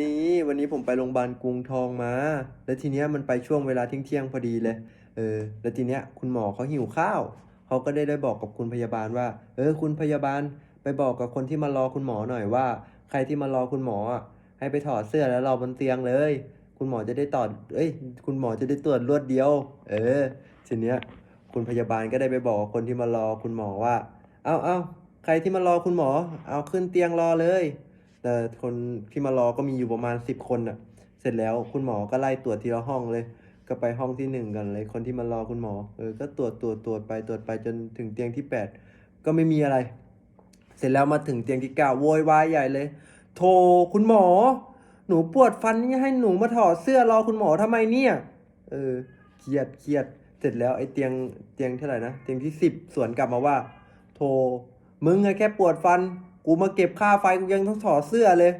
นี่วันนี้ผมไปโรงพยาบาลกรุงทองมา แล้วทีเนี้ยมันไปช่วงเวลาเที่ยงๆพอดีเลย เออ แล้วทีเนี้ยคุณหมอเขาหิวข้าว เขาก็ได้ได้บอกกับคุณพยาบาลว่า เออ คุณพยาบาลไปบอกกับคนที่มารอคุณหมอหน่อยว่า ใครที่มารอคุณหมออะให้ไปถอดเสื้อแล้วรอบนเตียงเลย คุณหมอจะได้ตอด เอ้ย คุณหมอจะได้ตรวจรวดเดียว เออ ทีเนี้ยคุณพยาบาลก็ได้ไปบอกคนที่มารอคุณหมอว่า เอาเอาใครที่มารอคุณหมอ เอาขึ้นเตียงรอเลย แต่คนที่มารอก็มีอยู่ประมาณสิบคนน่ะเสร็จแล้วคุณหมอก็ไล่ตรวจทีละห้องเลย ก็ไปห้องที่หนึ่งกันเลย คนที่มารอคุณหมอเออก็ตรวจตรวจตรวจไปตรวจไปจนถึงเตียงที่แปดก็ไม่มีอะไร เสร็จแล้วมาถึงเตียงที่เก้าโวยวายใหญ่เลย โทรคุณหมอ หนูปวดฟันนี่ให้หนูมาถอดเสื้อรอคุณหมอทำไมเนี่ย เออเครียดเครียดเสร็จแล้วไอ้เตียงเตียงเท่าไหร่นะเตียงที่สิบสวนกลับมาว่า โทรมึงอะแค่ปวดฟัน กูมาเก็บค่าไฟกูยังต้องถอดเสื้อเลย